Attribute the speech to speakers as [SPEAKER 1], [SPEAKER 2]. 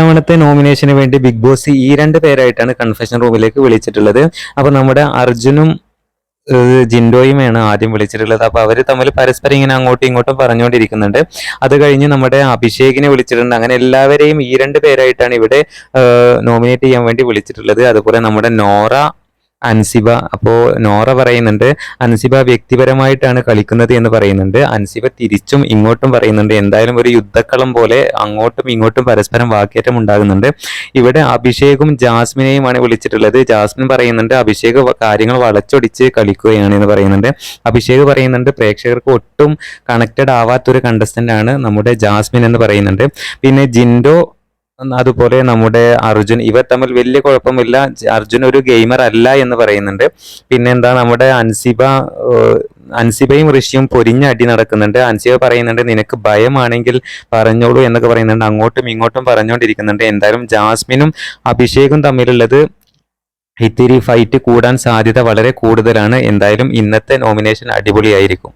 [SPEAKER 1] ഇത്തവണത്തെ നോമിനേഷന് വേണ്ടി big boss ഈ രണ്ട് പേരായിട്ടാണ് കൺഫെഷൻ റൂമിലേക്ക് വിളിച്ചിട്ടുള്ളത്. അപ്പൊ നമ്മുടെ അർജുനും ജിൻഡോയുമാണ് ആദ്യം വിളിച്ചിട്ടുള്ളത്. അപ്പൊ അവർ തമ്മിൽ പരസ്പരം ഇങ്ങനെ അങ്ങോട്ടും ഇങ്ങോട്ടും പറഞ്ഞുകൊണ്ടിരിക്കുന്നുണ്ട്. അത് കഴിഞ്ഞ് നമ്മുടെ അഭിഷേകിനെ വിളിച്ചിട്ടുണ്ട്. അങ്ങനെ എല്ലാവരെയും ഈ രണ്ട് പേരായിട്ടാണ് ഇവിടെ നോമിനേറ്റ് ചെയ്യാൻ വേണ്ടി വിളിച്ചിട്ടുള്ളത്. അതുപോലെ നമ്മുടെ നോറ അൻസിബ. അപ്പോ നോറ പറയുന്നുണ്ട് അൻസിബ വ്യക്തിപരമായിട്ടാണ് കളിക്കുന്നത് എന്ന് പറയുന്നുണ്ട്. അൻസിബ തിരിച്ചും ഇങ്ങോട്ടും പറയുന്നുണ്ട്. എന്തായാലും ഒരു യുദ്ധക്കളം പോലെ അങ്ങോട്ടും ഇങ്ങോട്ടും പരസ്പരം വാക്കേറ്റം ഉണ്ടാകുന്നുണ്ട്. ഇവിടെ അഭിഷേകും ജാസ്മിനെയുമാണ് വിളിച്ചിട്ടുള്ളത്. ജാസ്മിൻ പറയുന്നുണ്ട് അഭിഷേക് കാര്യങ്ങൾ വളച്ചൊടിച്ച് കളിക്കുകയാണ് എന്ന് പറയുന്നുണ്ട്. അഭിഷേക് പറയുന്നുണ്ട് പ്രേക്ഷകർക്ക് ഒട്ടും കണക്റ്റഡ് ആവാത്തൊരു കണ്ടസ്റ്റന്റ് ആണ് നമ്മുടെ ജാസ്മിൻ എന്ന് പറയുന്നുണ്ട്. പിന്നെ ജിൻഡോ അതുപോലെ നമ്മുടെ അർജുൻ ഇവർ തമ്മിൽ വലിയ കുഴപ്പമില്ല. അർജുൻ ഒരു ഗെയിമർ അല്ല എന്ന് പറയുന്നുണ്ട്. പിന്നെ എന്താ നമ്മുടെ അൻസിബ അൻസിബയും ഋഷിയും പൊരിഞ്ഞ അടി നടക്കുന്നുണ്ട്. അൻസിബ പറയുന്നുണ്ട് നിനക്ക് ഭയമാണെങ്കിൽ പറഞ്ഞോളൂ എന്നൊക്കെ പറയുന്നുണ്ട്. അങ്ങോട്ടും ഇങ്ങോട്ടും പറഞ്ഞുകൊണ്ടിരിക്കുന്നുണ്ട് എന്തായാലും ജാസ്മിനും അഭിഷേകും തമ്മിലുള്ളത് ഇത്തിരി ഫൈറ്റ് കൂടാൻ സാധ്യത വളരെ കൂടുതലാണ്. എന്തായാലും ഇന്നത്തെ നോമിനേഷൻ അടിപൊളിയായിരിക്കും.